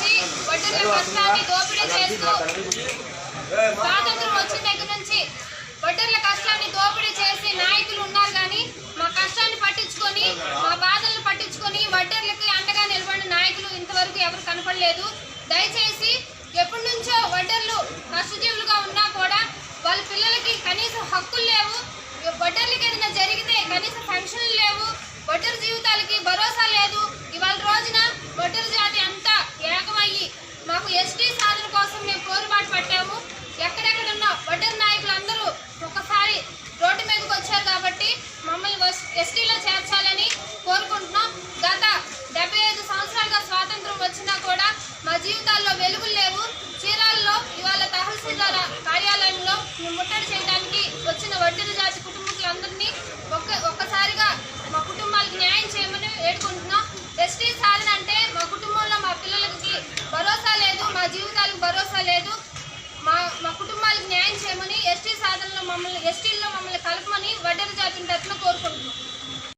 నుంచి ఒడ్డున్న కష్టాన్ని దోపిడీ చేస్తూ స్వాతంత్రం వచ్చిన దగ్గర నుంచి వడ్డీల కష్టాన్ని దోపిడీ చేసి నాయకులు ఉన్నారు కానీ మా కష్టాన్ని పట్టించుకొని మా బాధలను పట్టించుకొని వడ్డర్లకి అండగా నిలబడిన నాయకులు ఇంతవరకు ఎవరు కనపడలేదు. దయచేసి ఎప్పటి నుంచో వడ్డర్లు కష్టజీవులుగా ఉన్నా కూడా వాళ్ళ పిల్లలకి కనీసం హక్కులు లేవు. వడ్డర్లకి ఏదైనా జరిగితే ఎస్టీలో చేర్చాలని కోరుకుంటున్నాం. గత డెబ్బై ఐదు సంవత్సరాలుగా స్వాతంత్రం వచ్చినా కూడా మా జీవితాల్లో వెలుగులు లేవు. చీరాల్లో ఇవాళ తహసీల్దార్ కార్యాలయంలో ముట్టడి చేయడానికి వచ్చిన వడ్డీల జాతి కుటుంబీకులందరినీ ఒక్క ఒక్కసారిగా మా కుటుంబాలకు న్యాయం చేయమని వేడుకుంటున్నాం. ఎస్టీ సాధన అంటే మా కుటుంబంలో మా పిల్లలకి భరోసా లేదు మా జీవితాలకు భరోసా లేదు. మా మా కుటుంబాలకు న్యాయం చేయమని ఎస్టీ సాధనలో మమ్మల్ని ఎస్టీల్లో మమ్మల్ని కలపమని వడ్డీల జాతిని తరఫున